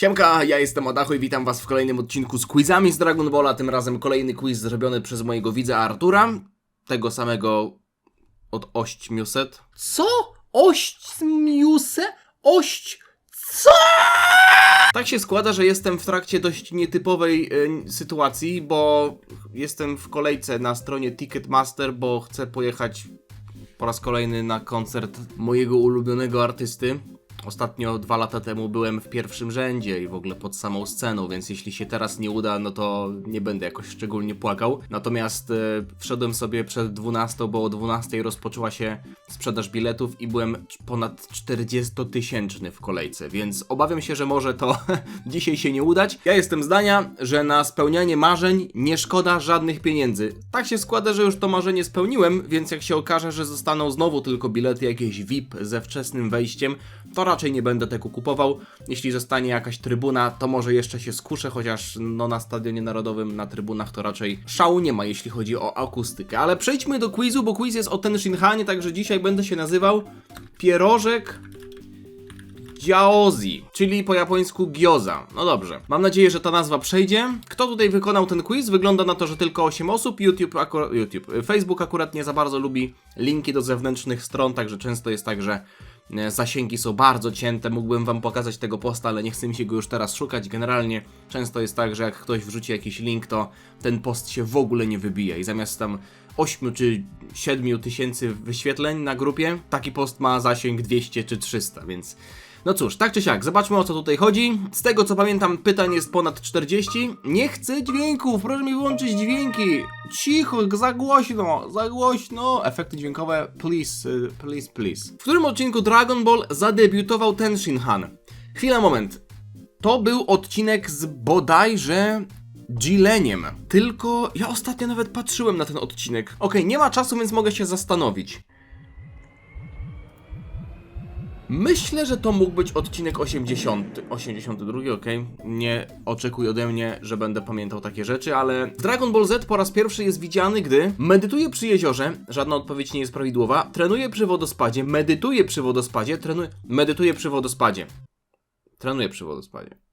Siemka, ja jestem Adachu i witam was w kolejnym odcinku z quizami z Dragon Balla. Tym razem kolejny quiz zrobiony przez mojego widza Artura. Tego samego od Ośćmiuset. Co? Ośćmiuse? Ość... Co? Tak się składa, że jestem w trakcie dość nietypowej y, sytuacji, bo jestem w kolejce na stronie Ticketmaster, bo chcę pojechać po raz kolejny na koncert mojego ulubionego artysty. Ostatnio dwa lata temu byłem w pierwszym rzędzie i w ogóle pod samą sceną, więc jeśli się teraz nie uda, no to nie będę jakoś szczególnie płakał. Natomiast e, wszedłem sobie przed 12, bo o 12 rozpoczęła się sprzedaż biletów i byłem ponad 40-tysięczny w kolejce, więc obawiam się, że może to dzisiaj się nie udać. Ja jestem zdania, że na spełnianie marzeń nie szkoda żadnych pieniędzy. Tak się składa, że już to marzenie spełniłem, więc jak się okaże, że zostaną znowu tylko bilety jakieś VIP ze wczesnym wejściem, to raczej nie będę tego kupował. Jeśli zostanie jakaś trybuna, to może jeszcze się skuszę, chociaż no na Stadionie Narodowym, na trybunach to raczej szału nie ma, jeśli chodzi o akustykę. Ale przejdźmy do quizu, bo quiz jest o ten Shinhanie, także dzisiaj będę się nazywał Pierożek Jiaozi, czyli po japońsku gyoza. No dobrze. Mam nadzieję, że ta nazwa przejdzie. Kto tutaj wykonał ten quiz? Wygląda na to, że tylko 8 osób. YouTube, YouTube. Facebook akurat nie za bardzo lubi linki do zewnętrznych stron, także często jest tak, że zasięgi są bardzo cięte. Mógłbym wam pokazać tego posta, ale nie chcę mi się go już teraz szukać. Generalnie często jest tak, że jak ktoś wrzuci jakiś link, to ten post się w ogóle nie wybija i zamiast tam 8 czy 7 tysięcy wyświetleń na grupie, taki post ma zasięg 200 czy 300, więc no cóż, tak czy siak, zobaczmy o co tutaj chodzi. Z tego co pamiętam, pytań jest ponad 40. Nie chcę dźwięków, proszę mi wyłączyć dźwięki. Cicho, za głośno, za głośno. Efekty dźwiękowe, please, y, please, please. W którym odcinku Dragon Ball zadebiutował ten Shinhan? Chwila, moment. To był odcinek z bodajże Gileniem. Tylko ja ostatnio nawet patrzyłem na ten odcinek. Okej, nie ma czasu, więc mogę się zastanowić. Myślę, że to mógł być odcinek 80. 82, okej. Nie oczekuj ode mnie, że będę pamiętał takie rzeczy, ale Dragon Ball Z po raz pierwszy jest widziany, gdy medytuje przy jeziorze, żadna odpowiedź nie jest prawidłowa, trenuje przy wodospadzie, medytuje przy wodospadzie, trenuje, medytuje przy wodospadzie. Trenuje przy wodospadzie.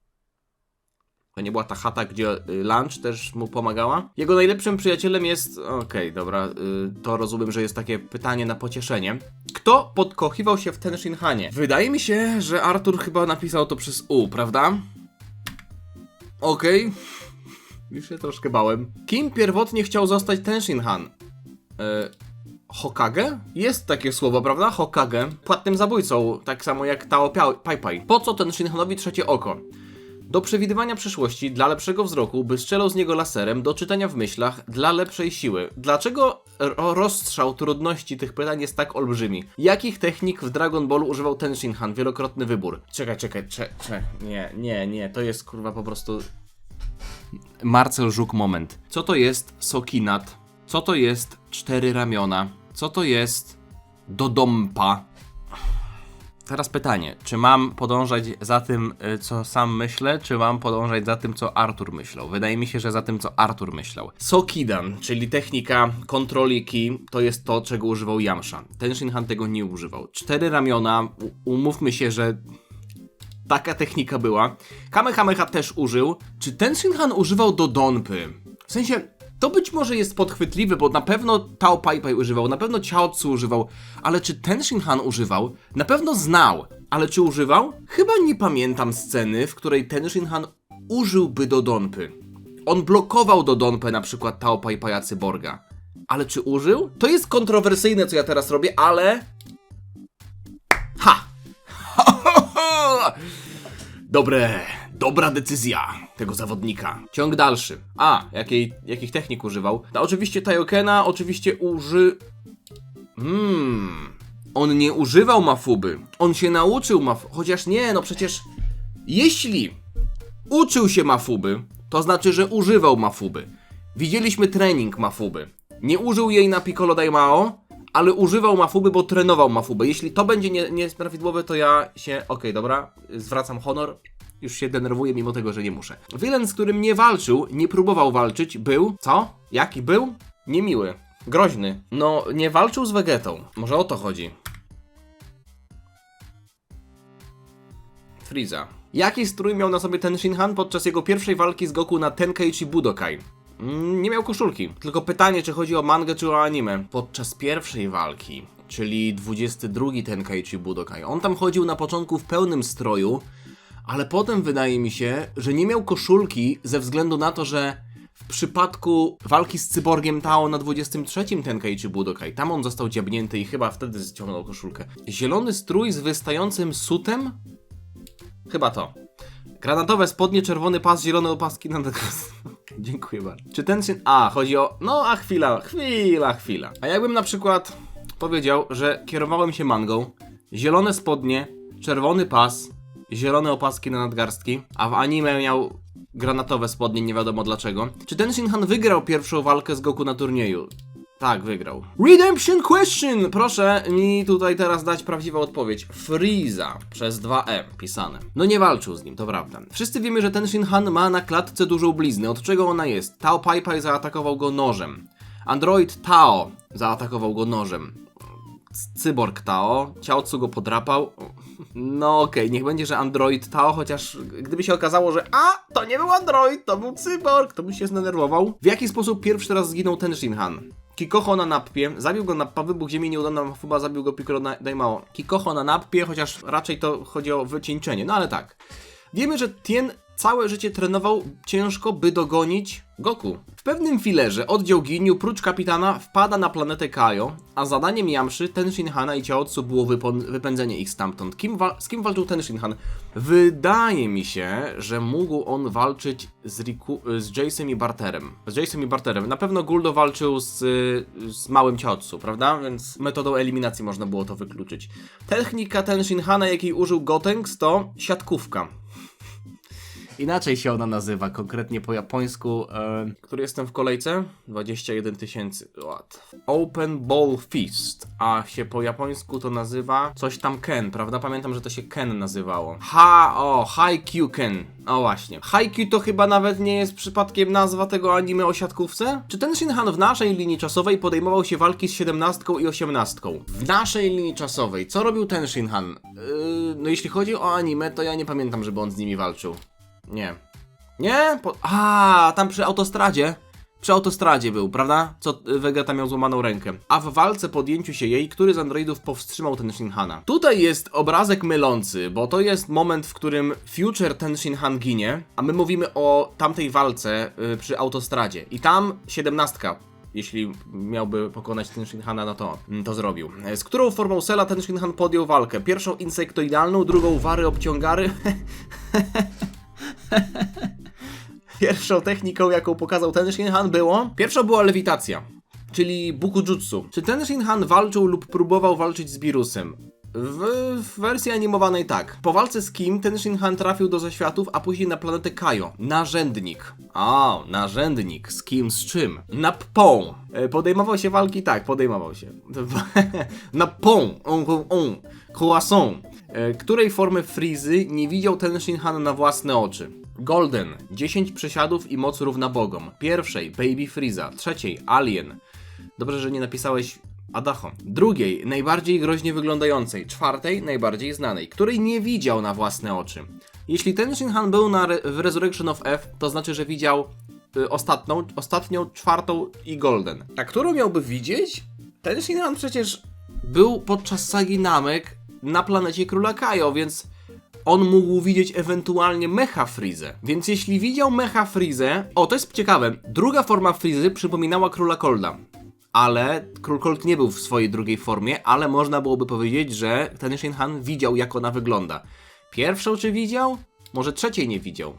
To nie była ta chata, gdzie y, lunch też mu pomagała? Jego najlepszym przyjacielem jest. Okej, dobra, y, to rozumiem, że jest takie pytanie na pocieszenie. Kto podkochiwał się w ten Shinhanie? Wydaje mi się, że Artur chyba napisał to przez U, prawda? Okej. Już się troszkę bałem. Kim pierwotnie chciał zostać ten Shinhan? E, Hokage? Jest takie słowo, prawda? Hokage. Płatnym zabójcą, tak samo jak Tao Pai Pai. Po co ten Shinhanowi trzecie oko? Do przewidywania przyszłości, dla lepszego wzroku, by strzelał z niego laserem, do czytania w myślach, dla lepszej siły. Dlaczego ro- rozstrzał trudności tych pytań jest tak olbrzymi? Jakich technik w Dragon Ballu używał ten Shinhan? Wielokrotny wybór. Czekaj, czekaj, czekaj, czekaj. Nie, nie, nie, to jest kurwa po prostu... Marcel Żuk moment. Co to jest Sokinat? Co to jest cztery ramiona? Co to jest Dodompa? Teraz pytanie, czy mam podążać za tym, y, co sam myślę, czy mam podążać za tym, co Artur myślał? Wydaje mi się, że za tym, co Artur myślał. Sokidan, czyli technika kontroli ki, to jest to, czego używał Yamsha. Ten Shinhan tego nie używał. Cztery ramiona, umówmy się, że taka technika była. Kamehameha też użył. Czy ten Shinhan używał do Donpy? W sensie, to być może jest podchwytliwe, bo na pewno Tao Pai Pai używał, na pewno Chiao Tzu używał, ale czy ten Shinhan używał? Na pewno znał, ale czy używał? Chyba nie pamiętam sceny, w której ten Shinhan użyłby do Donpy. On blokował do Donpy na przykład Tao Pai Paia Cyborga. Ale czy użył? To jest kontrowersyjne, co ja teraz robię, ale... Ha! Dobre, dobra decyzja tego zawodnika. Ciąg dalszy. A, jakiej, jakich technik używał? No, oczywiście Taiokena, oczywiście uży... Hmm... On nie używał mafuby. On się nauczył maf... Chociaż nie, no przecież... Jeśli uczył się mafuby, to znaczy, że używał mafuby. Widzieliśmy trening mafuby. Nie użył jej na Piccolo Daimao, ale używał mafuby, bo trenował mafubę. Jeśli to będzie nie- nieprawidłowe, to ja się... Okej, dobra, zwracam honor. Już się denerwuję, mimo tego, że nie muszę. Wilen, z którym nie walczył, nie próbował walczyć, był... Co? Jaki był? Niemiły. Groźny. No, nie walczył z Vegetą. Może o to chodzi. Frieza. Jaki strój miał na sobie ten Shinhan podczas jego pierwszej walki z Goku na Tenkaichi Budokai? Mm, Nie miał koszulki. Tylko pytanie, czy chodzi o mangę, czy o anime. Podczas pierwszej walki, czyli 22 Tenkaichi Budokai, on tam chodził na początku w pełnym stroju, ale potem wydaje mi się, że nie miał koszulki ze względu na to, że w przypadku walki z cyborgiem Tao na 23 Tenkaichi Budokai, tam on został dziabnięty i chyba wtedy ściągnął koszulkę. Zielony strój z wystającym sutem? Chyba to. Granatowe spodnie, czerwony pas, zielone opaski na Dziękuję bardzo. Czy ten syn... A, chodzi o... No, a chwila, chwila, chwila. A jakbym na przykład powiedział, że kierowałem się mangą, zielone spodnie, czerwony pas, zielone opaski na nadgarstki, a w anime miał granatowe spodnie, nie wiadomo dlaczego. Czy ten Shinhan wygrał pierwszą walkę z Goku na turnieju? Tak, wygrał. Redemption question! Proszę mi tutaj teraz dać prawdziwą odpowiedź. Freeza przez 2E pisane. No nie walczył z nim, to prawda. Wszyscy wiemy, że ten Shinhan ma na klatce dużą bliznę. Od czego ona jest? Tao Pai Pai zaatakował go nożem. Android Tao zaatakował go nożem. Cyborg Tao, Ciaocu go podrapał. No okej, niech będzie, że Android Tao, chociaż gdyby się okazało, że a, to nie był Android, to był cyborg, to bym się zdenerwował. W jaki sposób pierwszy raz zginął ten Shinhan? Kikoho na napie, zabił go na wybuch ziemi nieudana Mafuba, zabił go Piccolo na- Daimao. Kikoho na napie, chociaż raczej to chodzi o wycieńczenie, no ale tak. Wiemy, że Tien całe życie trenował ciężko, by dogonić Goku. W pewnym filerze oddział Ginyu, prócz kapitana, wpada na planetę Kaio, a zadaniem Yamszy, Ten Shinhana i Ciaotsu było wypędzenie ich stamtąd. Kim z kim walczył Ten Shinhan? Wydaje mi się, że mógł on walczyć z, Riku- z i Barterem. Z Jace'em i Barterem. Na pewno Guldo walczył z, z małym Ciaotsu, prawda? Więc metodą eliminacji można było to wykluczyć. Technika Ten Shinhana, jakiej użył Gotenks, to siatkówka. Inaczej się ona nazywa, konkretnie po japońsku. E, który jestem w kolejce? 21 tysięcy. Open Ball Fist. A się po japońsku to nazywa coś tam Ken, prawda? Pamiętam, że to się Ken nazywało. Ha, o, Haikyuu Ken. O właśnie. Haikyuu to chyba nawet nie jest przypadkiem nazwa tego anime o siatkówce? Czy ten Shinhan w naszej linii czasowej podejmował się walki z 17 i 18? W naszej linii czasowej. Co robił ten Shinhan? Yy, no jeśli chodzi o anime, to ja nie pamiętam, żeby on z nimi walczył. Nie. Nie? Po... A, tam przy autostradzie. Przy autostradzie był, prawda? Co y, Vegeta miał złamaną rękę. A w walce podjęciu się jej, który z androidów powstrzymał ten Shinhana? Tutaj jest obrazek mylący, bo to jest moment, w którym Future ten Shinhan ginie, a my mówimy o tamtej walce y, przy autostradzie. I tam siedemnastka jeśli miałby pokonać ten Shinhana, no to mm, to zrobił. E, Z którą formą Sela ten Shinhan podjął walkę? Pierwszą insektoidalną, drugą wary obciągary. Pierwszą techniką, jaką pokazał ten Shinhan było... Pierwsza była lewitacja, czyli Bukujutsu. Czy ten Shinhan walczył lub próbował walczyć z Virusem? W, w wersji animowanej tak. Po walce z Kim ten Shinhan trafił do zaświatów, a później na planetę Kajo. Narzędnik. A, narzędnik. Z kim, z czym? Na Pą. E, Podejmował się walki? Tak, podejmował się. na Pą. On, on, on. Croissant. E, Której formy Frizy nie widział ten Shinhan na własne oczy? Golden. 10 przesiadów i moc równa bogom. Pierwszej Baby Frieza. Trzeciej Alien. Dobrze, że nie napisałeś Adacho. Drugiej, najbardziej groźnie wyglądającej. Czwartej, najbardziej znanej, której nie widział na własne oczy. Jeśli ten Shinhan był na re w Resurrection of F, to znaczy, że widział y, ostatnią, ostatnią, czwartą i Golden. A którą miałby widzieć? Ten Shinhan przecież był podczas sagi Namek na planecie Króla Kajo, więc on mógł widzieć ewentualnie Mecha Freeze. Więc jeśli widział Mecha Freeze, o to jest ciekawe, druga forma Freezy przypominała Króla Colda. Ale Król Cold nie był w swojej drugiej formie, ale można byłoby powiedzieć, że ten Shinhan widział jak ona wygląda. Pierwszą czy widział? Może trzeciej nie widział.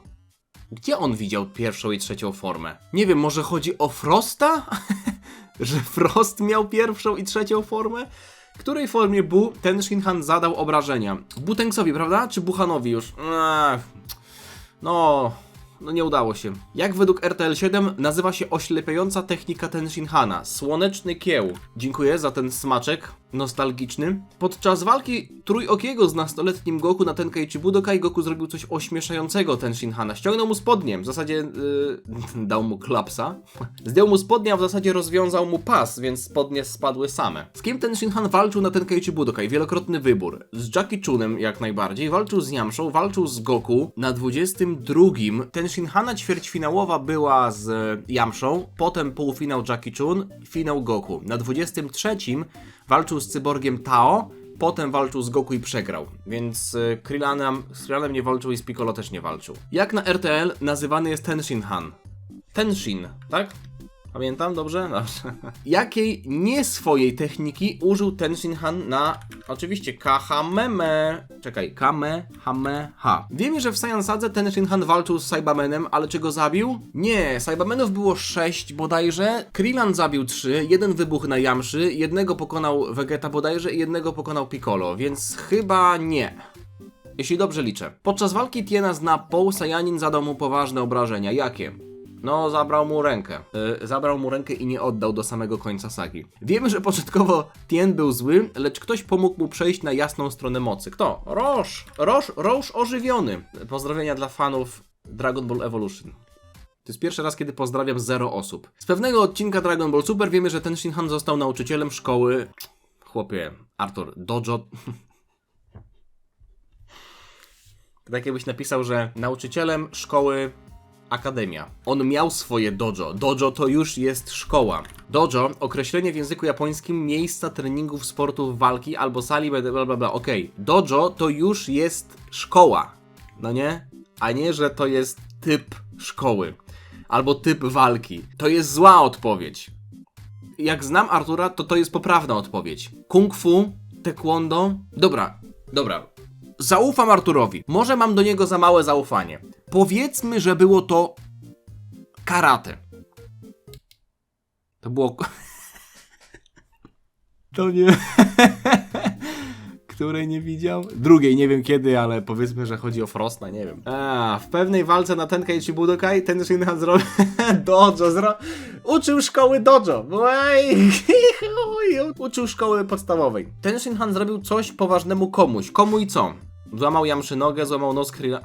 Gdzie on widział pierwszą i trzecią formę? Nie wiem, może chodzi o Frosta? że Frost miał pierwszą i trzecią formę? Której formie Bu ten Shinhan zadał obrażenia? Butengsowi, prawda? Czy Buhanowi już? No, no nie udało się. Jak według RTL7 nazywa się oślepiająca technika ten Shinhana? Słoneczny kieł. Dziękuję za ten smaczek. Nostalgiczny. Podczas walki trójokiego z nastoletnim Goku na Tenkaichi Budokai Goku zrobił coś ośmieszającego Tenshin Hana. Ściągnął mu spodnie, w zasadzie yy, dał mu klapsa. Zdjął mu spodnie, a w zasadzie rozwiązał mu pas, więc spodnie spadły same. Z kim Tenshin Han walczył na Tenkaichi Budokai? Wielokrotny wybór. Z Jackie Chunem jak najbardziej, walczył z Yamshą, walczył z Goku. Na 22 Tenshin Hana ćwierćfinałowa była z Yamshą, potem półfinał Jackie Chun, finał Goku. Na 23 walczył z cyborgiem Tao, potem walczył z Goku i przegrał. Więc y, Krillanem, z Krillanem nie walczył i z Piccolo też nie walczył. Jak na RTL nazywany jest Tenshin Han? Tenshin, tak? Pamiętam dobrze? Dobrze. Jakiej nie swojej techniki użył Tenshin Han na oczywiście Kahameme. Czekaj, Kamehameha. Wiemy, że w Saiyansadze Tenshin Han walczył z Saibamenem, ale czy go zabił? Nie, Saibamenów było 6 bodajże. Krillan zabił 3, jeden wybuch na Yamszy, jednego pokonał Vegeta bodajże i jednego pokonał Piccolo, więc chyba nie. Jeśli dobrze liczę. Podczas walki Tiena z Nappą Saiyanin zadał mu poważne obrażenia. Jakie? No, zabrał mu rękę. Yy, zabrał mu rękę i nie oddał do samego końca sagi. Wiemy, że początkowo Tien był zły, lecz ktoś pomógł mu przejść na jasną stronę mocy. Kto? Roż! Roż, Roż ożywiony. Pozdrowienia dla fanów Dragon Ball Evolution. To jest pierwszy raz, kiedy pozdrawiam zero osób. Z pewnego odcinka Dragon Ball Super wiemy, że ten Shinhan został nauczycielem szkoły... Chłopie, Arthur, dojo... Tak jakbyś napisał, że nauczycielem szkoły Akademia. On miał swoje dojo. Dojo to już jest szkoła. Dojo, określenie w języku japońskim miejsca treningów sportów walki albo sali bla bla bla. Okej, dojo to już jest szkoła. No nie? A nie, że to jest typ szkoły. Albo typ walki. To jest zła odpowiedź. Jak znam Artura, to to jest poprawna odpowiedź. Kung fu, taekwondo. Dobra, dobra. Zaufam Arturowi. Może mam do niego za małe zaufanie. Powiedzmy, że było to karate. To było. To nie. Której nie widział? Drugiej, nie wiem kiedy, ale powiedzmy, że chodzi o Frosta, nie wiem. A, w pewnej walce na Tenkaichi Budokai ten Shinhan zrobił dojo, zro... uczył szkoły dojo. Ej, uczył szkoły podstawowej. Ten Shinhan zrobił coś poważnemu komuś. Komu i co? Złamał Jamszy nogę, złamał nos Krilla...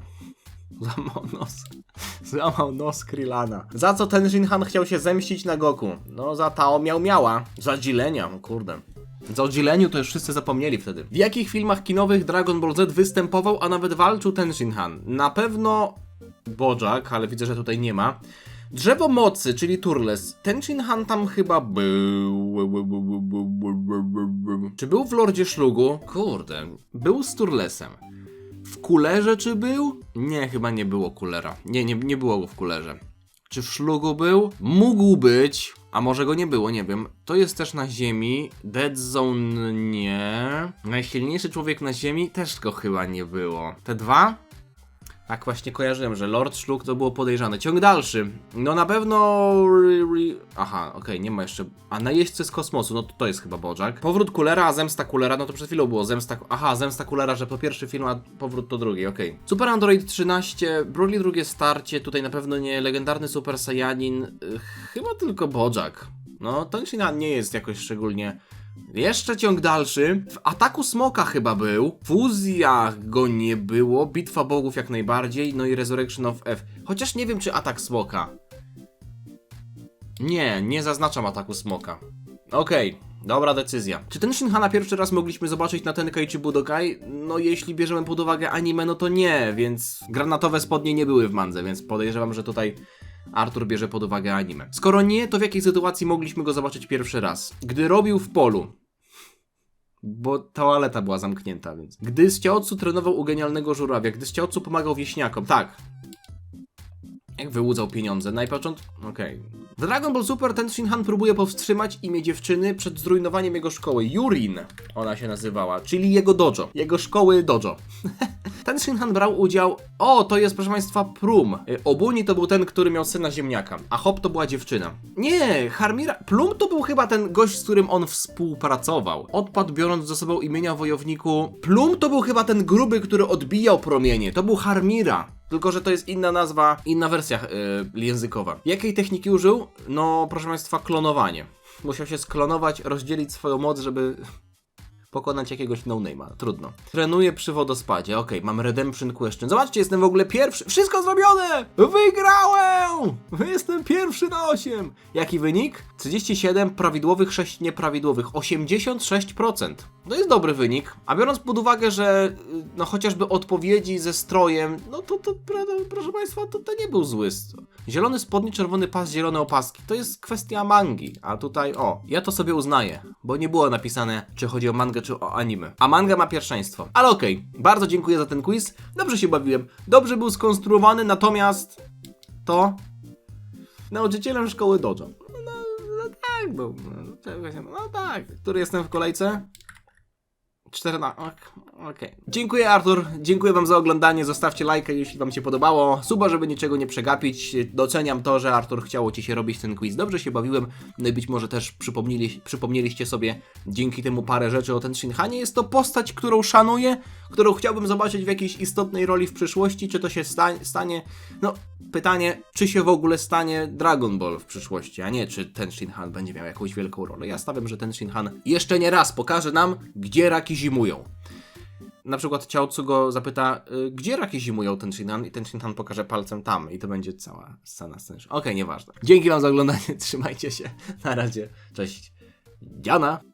Złamał nos. Złamał nos Krillana. Za co ten Shinhan chciał się zemścić na Goku? No za Tao miał miała. Za Dzilenia, o kurde. Za Dzileniu to już wszyscy zapomnieli wtedy. W jakich filmach kinowych Dragon Ball Z występował, a nawet walczył ten Shinhan? Na pewno Bojack, ale widzę, że tutaj nie ma. Drzewo mocy, czyli Turles. Ten Shinhan tam chyba był. Czy był w Lordzie Szlugu? Kurde, był z Turlesem. W kulerze czy był? Nie, chyba nie było kulera. Nie, nie, nie było go w kulerze. Czy w szlugu był? Mógł być, a może go nie było, nie wiem. To jest też na ziemi. Dead Zone nie. Najsilniejszy człowiek na ziemi też go chyba nie było. Te dwa? Tak właśnie kojarzyłem, że Lord Szlug to było podejrzane. Ciąg dalszy. No na pewno... Aha, okej, nie ma jeszcze... A najeźdźcy z kosmosu, no to to jest chyba Bojack. Powrót Kulera, a Zemsta Kulera, no to przed chwilą było Zemsta... Aha, Zemsta Kulera, że to pierwszy film, a powrót to drugi, okej. Super Android 13, Broly drugie starcie, tutaj na pewno nie, legendarny Super Saiyanin, y, chyba tylko Bojack. No, Shinhan nie jest jakoś szczególnie... Jeszcze ciąg dalszy. W ataku smoka chyba był. W fuzjach go nie było. Bitwa bogów jak najbardziej. No i Resurrection of F. Chociaż nie wiem, czy atak smoka. Nie, nie zaznaczam ataku smoka. Okej. Dobra decyzja. Czy ten Shinhana pierwszy raz mogliśmy zobaczyć na Tenkaichi Budokai? No jeśli bierzemy pod uwagę anime, no to nie, więc granatowe spodnie nie były w mandze, więc podejrzewam, że tutaj Artur bierze pod uwagę anime. Skoro nie, to w jakiej sytuacji mogliśmy go zobaczyć pierwszy raz? Gdy robił w polu. Bo toaleta była zamknięta, więc. Gdy z Ciaocu trenował u genialnego żurawia, gdy z Ciaocu pomagał wieśniakom, tak. Jak wyłudzał pieniądze? Najpocząt... Okej. W Dragon Ball Super ten Shinhan próbuje powstrzymać imię dziewczyny przed zrujnowaniem jego szkoły. Yurin ona się nazywała, czyli jego dojo. Jego szkoły dojo. ten Shinhan brał udział... O, to jest proszę państwa Prum. Y, Obuni to był ten, który miał syna ziemniaka, a Hop to była dziewczyna. Nie, Harmira... Plum to był chyba ten gość, z którym on współpracował. Odpadł biorąc ze sobą imienia wojowniku... Plum to był chyba ten gruby, który odbijał promienie. To był Harmira. Tylko, że to jest inna nazwa, inna wersja yy, językowa. Jakiej techniki użył? No, proszę Państwa, klonowanie. Musiał się sklonować, rozdzielić swoją moc, żeby pokonać jakiegoś no-name'a. Trudno. Trenuję przy wodospadzie. Okej, mam Redemption Question. Zobaczcie, jestem w ogóle pierwszy. Wszystko zrobione! Wygrałem! Jestem pierwszy na 8. Jaki wynik? 37 prawidłowych, 6 nieprawidłowych. 86%. To jest dobry wynik. A biorąc pod uwagę, że y, no chociażby odpowiedzi ze strojem, no to, to, proszę Państwa, to, to nie był zły. Zielony spodnie, czerwony pas, zielone opaski. To jest kwestia mangi. A tutaj, o, ja to sobie uznaję, bo nie było napisane, czy chodzi o mangę, czy o anime. A manga ma pierwszeństwo. Ale okej, bardzo dziękuję za ten quiz. Dobrze się bawiłem. Dobrze był skonstruowany, natomiast to nauczycielem szkoły dojo. No, no tak, no, no, czego się- no tak. Który jestem w kolejce? 14. Okej. Dziękuję Artur, dziękuję wam za oglądanie, zostawcie lajka jeśli wam się podobało, suba żeby niczego nie przegapić, doceniam to, że Artur chciało ci się robić ten quiz, dobrze się bawiłem, no i być może też przypomnieli, przypomnieliście sobie dzięki temu parę rzeczy o ten Shinhanie, jest to postać, którą szanuję, którą chciałbym zobaczyć w jakiejś istotnej roli w przyszłości, czy to się sta stanie, no pytanie, czy się w ogóle stanie Dragon Ball w przyszłości, a nie czy ten Shinhan będzie miał jakąś wielką rolę. Ja stawiam, że ten Shinhan jeszcze nie raz pokaże nam, gdzie raki zimują. Na przykład Ciaocu go zapyta, y, gdzie raki zimują ten Shinhan i ten Shinhan pokaże palcem tam i to będzie cała scena sceny. Okej, nieważne. Dzięki wam za oglądanie, trzymajcie się. Na razie, cześć. Diana!